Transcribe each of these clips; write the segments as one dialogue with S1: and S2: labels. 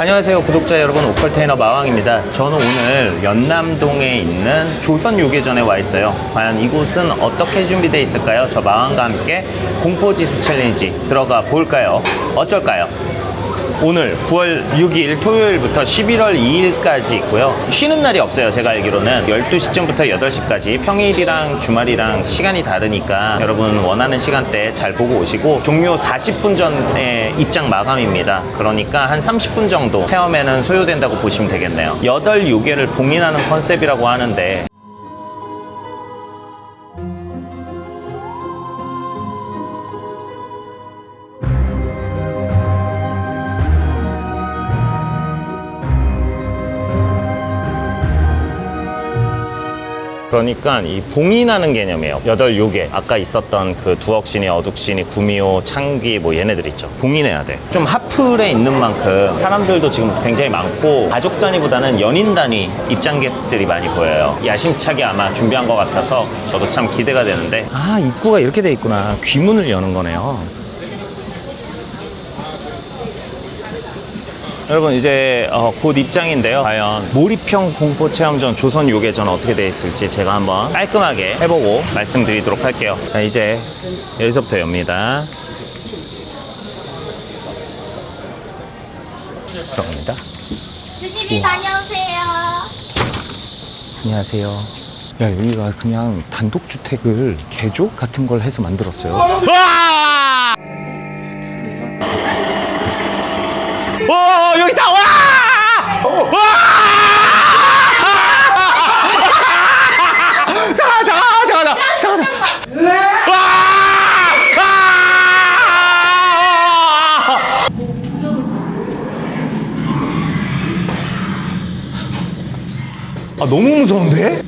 S1: 안녕하세요 구독자 여러분 오컬테이너 마왕입니다 저는 오늘 연남동에 있는 조선 요괴전에 와 있어요 과연 이곳은 어떻게 준비되어 있을까요? 저 마왕과 함께 공포지수 챌린지 들어가 볼까요? 어쩔까요? 오늘 9월 6일 토요일부터 11월 2일까지 있고요. 쉬는 날이 없어요. 제가 알기로는 12시쯤부터 8시까지 평일이랑 주말이랑 시간이 다르니까 여러분 원하는 시간대 잘 보고 오시고 종료 40분 전에 입장 마감입니다. 그러니까 한 30분 정도 체험에는 소요된다고 보시면 되겠네요. 8 요괴를 봉인하는 컨셉이라고 하는데 그러니까 이 봉인하는 개념이에요. 여덟 요괴. 아까 있었던 그 두억신이, 어둑신이, 구미호, 창기 뭐 얘네들 있죠. 봉인해야 돼. 좀 하플에 있는 만큼 사람들도 지금 굉장히 많고 가족 단위보다는 연인 단위 입장객들이 많이 보여요. 야심차게 아마 준비한 것 같아서 저도 참 기대가 되는데 아 입구가 이렇게 돼 있구나. 귀문을 여는 거네요. 여러분 이제 어, 곧 입장인데요. 과연 몰입형 공포체험전 조선 요괴전 어떻게 되어 있을지 제가 한번 깔끔하게 해보고 말씀드리도록 할게요. 자 이제 여기서부터 엽니다. 들어갑니다.
S2: 조심히 다녀오세요.
S1: 안녕하세요. 야 여기가 그냥 단독주택을 개조 같은 걸 해서 만들었어요. 아 너무 무서운데?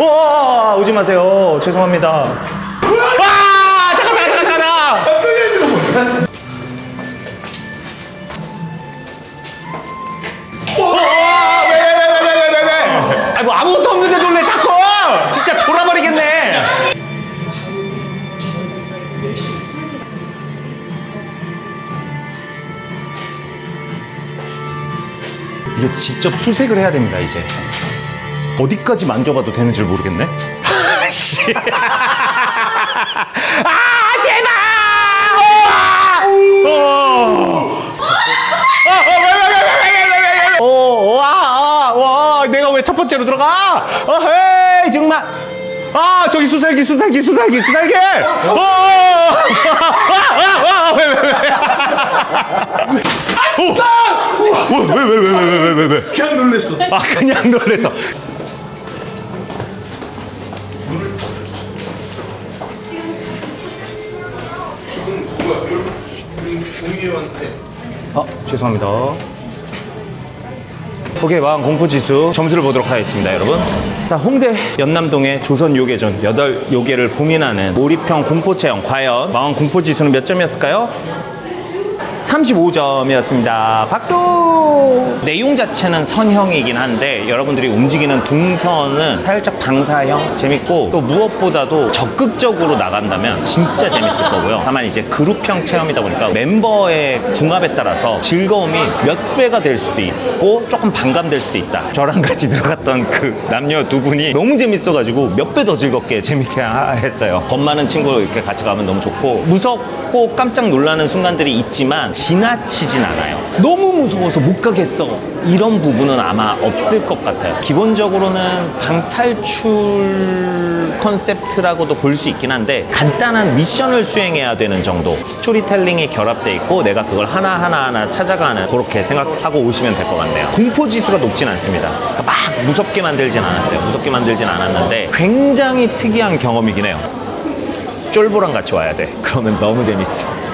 S1: 와 오지 마세요. 죄송합니다. 와 잠깐 잠깐 잠깐 잠깐 이게 직접 수색을 해야 됩니다, 이제. 어디까지 만져봐도 되는지 모르겠네? 씨. 아, 제발! 아, 어! 어, 와, 와, 내가 왜 첫 번째로 들어가? 어헤이, 정말. 아, 저기 수살기, 수살기, 수살기, 수살기! 어! 아, 아, 아, 왜, 왜, 왜. 오! 왜, 왜, 왜, 왜, 왜, 왜, 왜, 왜.
S3: 그냥 놀랬어.
S1: 아, 그냥 놀래서.
S3: 공유한테
S1: 어, 죄송합니다. 오케이, 마왕 공포 지수 점수를 보도록 하겠습니다, 여러분. 자, 홍대 연남동의 조선 요괴전 8 요괴를 봉인하는 몰입형 공포체험. 과연 마왕 공포 지수는 몇 점이었을까요? 35점이었습니다. 박수! 내용 자체는 선형이긴 한데 여러분들이 움직이는 동선은 살짝 방사형 재밌고 또 무엇보다도 적극적으로 나간다면 진짜 재밌을 거고요. 다만 이제 그룹형 체험이다 보니까 멤버의 궁합에 따라서 즐거움이 몇 배가 될 수도 있고 조금 반감될 수도 있다. 저랑 같이 들어갔던 그 남녀 두 분이 너무 재밌어가지고 몇 배 더 즐겁게 재밌게 하- 했어요. 겁 많은 친구 이렇게 같이 가면 너무 좋고 무섭고 깜짝 놀라는 순간들이 있 지만 지나치진 않아요. 너무 무서워서 못 가겠어. 이런 부분은 아마 없을 것 같아요. 기본적으로는 방탈출 컨셉트라고도 볼 수 있긴 한데 간단한 미션을 수행해야 되는 정도 스토리텔링이 결합돼 있고 내가 그걸 하나하나 하나 찾아가는 그렇게 생각하고 오시면 될 것 같네요. 공포 지수가 높진 않습니다. 그러니까 막 무섭게 만들진 않았어요. 무섭게 만들진 않았는데 굉장히 특이한 경험이긴 해요. 쫄보랑 같이 와야 돼. 그러면 너무 재밌어.